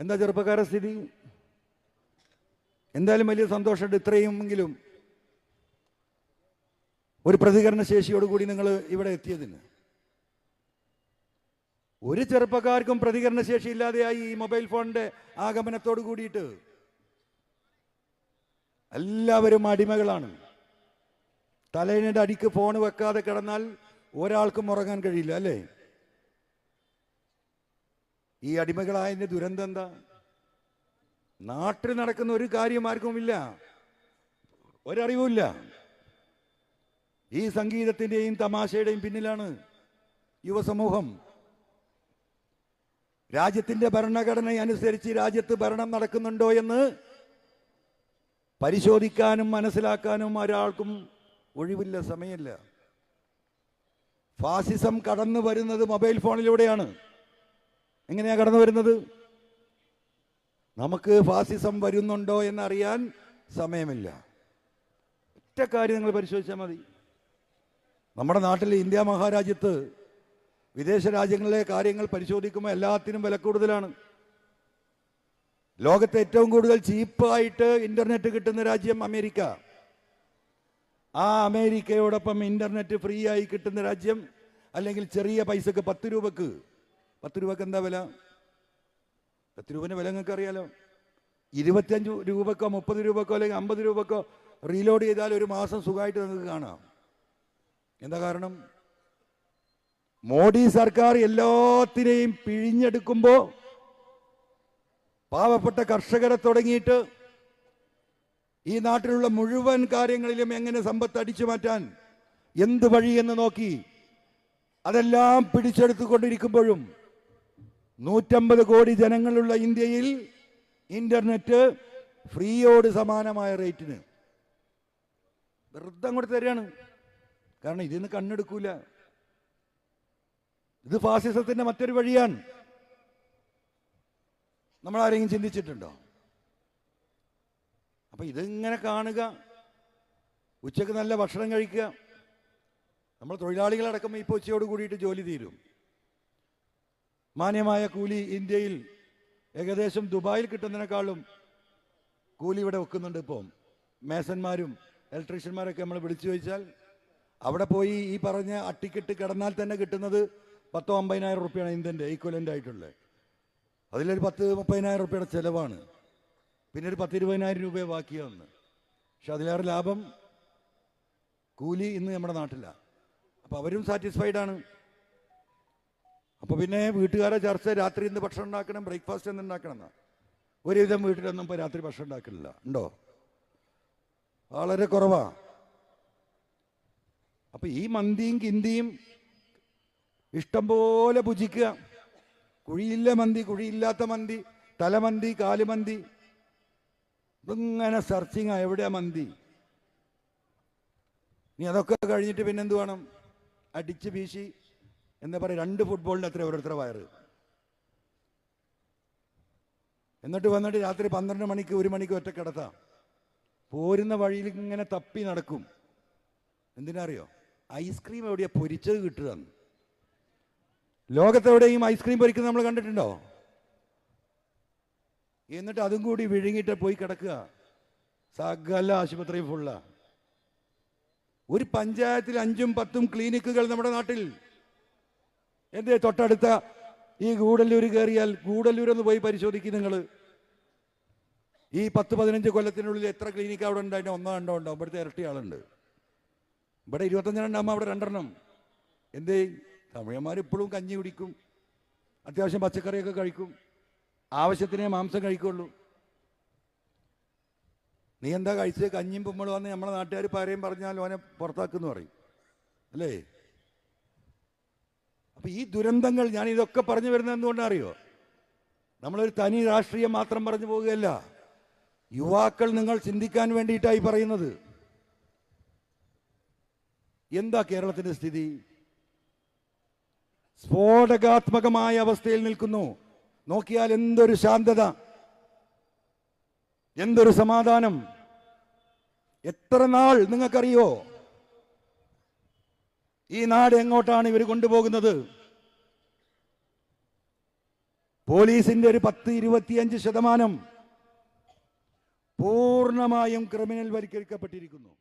എന്താ ചെറുപ്പക്കാര സ്ഥിതി? എന്തായാലും വലിയ സന്തോഷമുണ്ട് ഇത്രയുമെങ്കിലും. ഒരു പ്രതികരണ ശേഷിയോടുകൂടി നിങ്ങൾ ഇവിടെ എത്തിയതിന്. ഒരു ചെറുപ്പക്കാർക്കും പ്രതികരണ ശേഷി ഇല്ലാതെയായി ഈ മൊബൈൽ ഫോണിന്റെ ആഗമനത്തോട് കൂടിയിട്ട്. എല്ലാവരും അടിമകളാണ്. തലേണിയുടെ അടിക്ക് ഫോൺ വെക്കാതെ കിടന്നാൽ ഒരാൾക്കും ഉറങ്ങാൻ കഴിയില്ല അല്ലേ? ഈ അടിമകളായതിന്റെ ദുരന്തം എന്താ? നാട്ടിൽ നടക്കുന്ന ഒരു കാര്യം ആർക്കും ഇല്ല ഒരറിവുമില്ല. ഈ സംഗീതത്തിന്റെയും തമാശയുടെയും പിന്നിലാണ് യുവസമൂഹം. രാജ്യത്തിന്റെ ഭരണഘടന അനുസരിച്ച് രാജ്യത്ത് ഭരണം നടക്കുന്നുണ്ടോ എന്ന് പരിശോധിക്കാനും മനസ്സിലാക്കാനും ഒരാൾക്കും ഒഴിവില്ല സമയമില്ല. ഫാസിസം കടന്നു വരുന്നത് മൊബൈൽ ഫോണിലൂടെയാണ്. എങ്ങനെയാ കടന്നു വരുന്നത്? നമുക്ക് ഫാസിസം വരുന്നുണ്ടോ എന്നറിയാൻ സമയമില്ല. ഒറ്റ കാര്യം നിങ്ങൾ പരിശോധിച്ചാൽ മതി. നമ്മുടെ നാട്ടിൽ ഇന്ത്യ മഹാരാജ്യത്ത് വിദേശ രാജ്യങ്ങളിലെ കാര്യങ്ങൾ പരിശോധിക്കുമ്പോൾ എല്ലാത്തിനും വില കൂടുതലാണ്. ലോകത്തെ ഏറ്റവും കൂടുതൽ ചീപ്പായിട്ട് ഇന്റർനെറ്റ് കിട്ടുന്ന രാജ്യം അമേരിക്ക. ആ അമേരിക്കയോടൊപ്പം ഇന്റർനെറ്റ് ഫ്രീ ആയി കിട്ടുന്ന രാജ്യം അല്ലെങ്കിൽ ചെറിയ പൈസക്ക് പത്ത് രൂപക്ക് പത്ത് രൂപക്ക് എന്താ വില? പത്ത് രൂപന്റെ വില നിങ്ങൾക്ക് അറിയാലോ. ഇരുപത്തിയഞ്ച് രൂപക്കോ മുപ്പത് രൂപക്കോ അല്ലെങ്കിൽ അമ്പത് രൂപക്കോ റീലോഡ് ചെയ്താൽ ഒരു മാസം സുഖമായിട്ട് നിങ്ങൾക്ക് കാണാം. എന്താ കാരണം? മോഡി സർക്കാർ എല്ലാത്തിനെയും പിഴിഞ്ഞെടുക്കുമ്പോൾ പാവപ്പെട്ട കർഷകരെ തുടങ്ങിയിട്ട് ഈ നാട്ടിലുള്ള മുഴുവൻ കാര്യങ്ങളിലും എങ്ങനെ സമ്പത്ത് അടിച്ചു മാറ്റാൻ എന്ത് വഴി എന്ന് നോക്കി അതെല്ലാം പിടിച്ചെടുത്തുകൊണ്ടിരിക്കുമ്പോഴും നൂറ്റമ്പത് കോടി ജനങ്ങളുള്ള ഇന്ത്യയിൽ ഇന്റർനെറ്റ് ഫ്രീയോട് സമാനമായ റേറ്റിന്. വെറുതെ അങ്ങോട്ട് തരികയാണ്. കാരണം ഇതിന്ന് കണ്ണെടുക്കൂല. ഇത് ഫാസിസത്തിന്റെ മറ്റൊരു വഴിയാണ്. നമ്മൾ ആരെങ്കിലും ചിന്തിച്ചിട്ടുണ്ടോ? അപ്പൊ ഇതിങ്ങനെ കാണുക. ഉച്ചയ്ക്ക് നല്ല ഭക്ഷണം കഴിക്കുക. നമ്മൾ തൊഴിലാളികളടക്കം ഇപ്പോൾ ഉച്ചയോട് കൂടിയിട്ട് ജോലി തീരും. മാന്യമായ കൂലി ഇന്ത്യയിൽ ഏകദേശം ദുബായിൽ കിട്ടുന്നതിനേക്കാളും കൂലി ഇവിടെ വെക്കുന്നുണ്ട് ഇപ്പം. മേസന്മാരും ഇലക്ട്രീഷ്യന്മാരൊക്കെ നമ്മൾ വിളിച്ചു ചോദിച്ചാൽ അവിടെ പോയി ഈ പറഞ്ഞ അട്ടിക്കിട്ട് കിടന്നാൽ തന്നെ കിട്ടുന്നത് പത്തോ അമ്പതിനായിരം റുപ്യാണ് ഇന്ത്യന്റെ ഈക്വലന്റ് ആയിട്ടുള്ളത്. അതിലൊരു പത്ത് മുപ്പതിനായിരം റുപ്യയുടെ ചിലവാണ്. പിന്നെ ഒരു പത്ത് ഇരുപതിനായിരം രൂപയെ ബാക്കിയാവുന്നത് പക്ഷെ അതിലേറെ ലാഭം കൂലി ഇന്ന് നമ്മുടെ നാട്ടിലാണ് അപ്പോൾ അവരും സാറ്റിസ്ഫൈഡ് ആണ്. അപ്പോൾ പിന്നെ വീട്ടുകാരെ ചർച്ച രാത്രി ഇന്ന് ഭക്ഷണം ഉണ്ടാക്കണം ബ്രേക്ക്ഫാസ്റ്റ് എന്ന് ഉണ്ടാക്കണം എന്നാ ഒരുവിധം വീട്ടിലൊന്നും ഇപ്പോൾ രാത്രി ഭക്ഷണം ഉണ്ടാക്കലില്ല. ഉണ്ടോ? വളരെ കുറവാ. അപ്പം ഈ മന്തിയും കിന്തിയും ഇഷ്ടംപോലെ ഭുജിക്കുക. കുഴിയില്ല മന്തി കുഴിയില്ലാത്ത മന്തി തലമന്തി കാലുമന്തി. ഇതിങ്ങനെ സെർച്ചിങ് എവിടെയാ മന്തി? നീ അതൊക്കെ കഴിഞ്ഞിട്ട് പിന്നെന്ത് വേണം? അടിച്ച് വീശി എന്താ പറയുക രണ്ട് ഫുട്ബോളിന് അത്ര ഓരോരുത്തരുടെ വയറ്. എന്നിട്ട് വന്നിട്ട് രാത്രി പന്ത്രണ്ട് മണിക്ക് ഒരു മണിക്ക് ഒറ്റ കിടത്താം. പോരുന്ന വഴിയിൽ ഇങ്ങനെ തപ്പി നടക്കും. എന്തിനറിയോ? ഐസ്ക്രീം എവിടെയാ പൊരിച്ചത് കിട്ടുക ലോകത്തെവിടെയും ഐസ്ക്രീം പൊരിക്കുന്നത് നമ്മൾ കണ്ടിട്ടുണ്ടോ? എന്നിട്ട് അതും കൂടി വിഴുങ്ങിയിട്ട് പോയി കിടക്കുക. സകല ആശുപത്രിയും ഫുള്ള ഒരു പഞ്ചായത്തിൽ അഞ്ചും പത്തും ക്ലിനിക്കുകൾ നമ്മുടെ നാട്ടിൽ. എന്തേ തൊട്ടടുത്ത ഈ ഗൂഡല്ലൂർ കയറിയാൽ ഗൂഡല്ലൂർ ഒന്ന് പോയി പരിശോധിക്കും നിങ്ങൾ ഈ പത്ത് പതിനഞ്ച് കൊല്ലത്തിനുള്ളിൽ എത്ര ക്ലിനിക്ക് അവിടെ ഉണ്ടായിട്ട് ഒന്നോ രണ്ടോ ഉണ്ടോ? ഇവിടുത്തെ ഇരട്ടി ആളുണ്ട്. ഇവിടെ ഇരുപത്തഞ്ചെണ്ണം അവിടെ രണ്ടെണ്ണം. എന്തേ? തമിഴന്മാർ ഇപ്പോഴും കഞ്ഞി കുടിക്കും. അത്യാവശ്യം പച്ചക്കറിയൊക്കെ കഴിക്കും. ആവശ്യത്തിനേ മാംസം കഴിക്കുള്ളൂ. നീ എന്താ കഴിച്ചത് കഞ്ഞിയും പുമ്മളും വന്ന് നമ്മളെ നാട്ടുകാർ പാരയും പറഞ്ഞാൽ ഓനെ പുറത്താക്കുമെന്ന് പറയും. അല്ലേ? അപ്പൊ ഈ ദുരന്തങ്ങൾ ഞാൻ ഇതൊക്കെ പറഞ്ഞു വരുന്നത് എന്തുകൊണ്ടാണ് അറിയോ? നമ്മളൊരു തനി രാഷ്ട്രീയം മാത്രം പറഞ്ഞു പോവുകയല്ല. യുവാക്കൾ നിങ്ങൾ ചിന്തിക്കാൻ വേണ്ടിയിട്ടായി പറയുന്നത്. എന്താ കേരളത്തിന്റെ സ്ഥിതി? സ്ഫോടകാത്മകമായ അവസ്ഥയിൽ നിൽക്കുന്നു. നോക്കിയാൽ എന്തൊരു ശാന്തത എന്തൊരു സമാധാനം. എത്ര നാൾ നിങ്ങൾക്കറിയോ? ഈ നാട് എങ്ങോട്ടാണ് ഇവർ കൊണ്ടുപോകുന്നത്? പോലീസിന്റെ ഒരു പത്ത് ഇരുപത്തിയഞ്ച് ശതമാനം പൂർണമായും ക്രിമിനൽ വൽക്കരിക്കപ്പെട്ടിരിക്കുന്നു